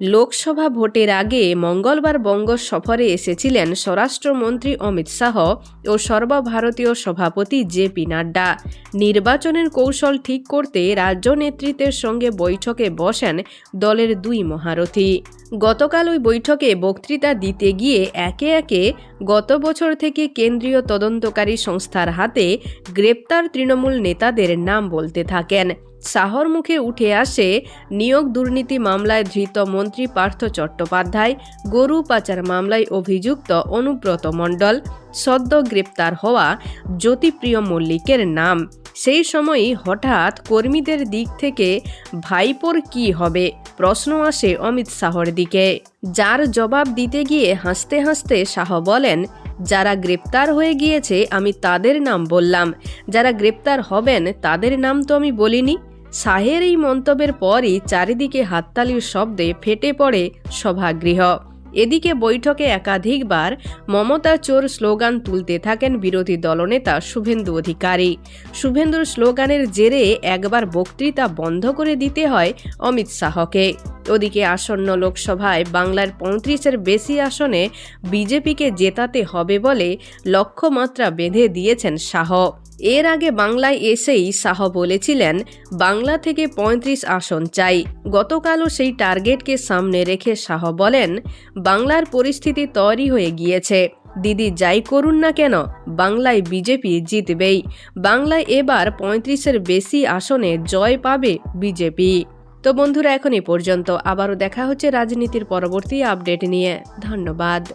লোকসভা ভোটের আগে মঙ্গলবার বঙ্গ সফরে এসেছিলেন স্বরাষ্ট্রমন্ত্রী অমিত শাহ ও সর্বভারতীয় সভাপতি জে পি নাড্ডা। নির্বাচনের কৌশল ঠিক করতে রাজ্য নেতৃত্বের সঙ্গে বৈঠকে বসেন দলের দুই মহারথী। গতকাল ওই বৈঠকে বক্তৃতা দিতে গিয়ে একে একে গত বছর থেকে কেন্দ্রীয় তদন্তকারী সংস্থার হাতে গ্রেপ্তার তৃণমূল নেতাদের নাম বলতে থাকেন। শাহর মুখে উঠে আসে নিয়োগ দুর্নীতি মামলায় ধৃত মন্ত্রী পার্থ চট্টোপাধ্যায়, গরু পাচার মামলায় অভিযুক্ত অনুব্রত মণ্ডল, সদ্য গ্রেপ্তার হওয়া জ্যোতিপ্রিয় মল্লিকের নাম। সেই সময়ই হঠাৎ কর্মীদের দিক থেকে ভাইপোর কি হবে? প্রশ্ন আসে অমিত শাহর দিকে। যার জবাব দিতে গিয়ে হাসতে হাসতে শাহ বলেন, যারা গ্রেপ্তার হয়ে গিয়েছে, আমি তাদের নাম বললাম। যারা গ্রেপ্তার হবেন, তাদের নাম তো আমি বলিনি। শাহের এই মন্তব্যের পরই চারিদিকে হাততালির শব্দে ফেটে পড়ে সভাগৃহ। এদিকে বৈঠকে একাধিকবার মমতা চোর স্লোগান তুলতে থাকেন বিরোধী দলনেতা শুভেন্দু অধিকারী। শুভেন্দুর স্লোগানের জেরে একবার বক্তৃতা বন্ধ করে দিতে হয় অমিত শাহকে। ওদিকে আসন্ন লোকসভায় বাংলার পঁয়ত্রিশের বেশি আসনে বিজেপিকে জেতাতে হবে বলে লক্ষ্যমাত্রা বেঁধে দিয়েছেন শাহ। এর আগে বাংলায় এসেই শাহ বলেছিলেন, বাংলা থেকে ৩৫ আসন চাই। গতকালও সেই টার্গেটকে সামনে রেখে শাহ বলেন, বাংলার পরিস্থিতি তৈরি হয়ে গিয়েছে। দিদি যাই করুন না কেন, বাংলায় বিজেপি জিতবেই। বাংলায় এবার পঁয়ত্রিশের বেশি আসনে জয় পাবে বিজেপি। তো বন্ধুরা, এখন এ পর্যন্ত। আবারও দেখা হচ্ছে রাজনীতির পরবর্তী আপডেট নিয়ে। ধন্যবাদ।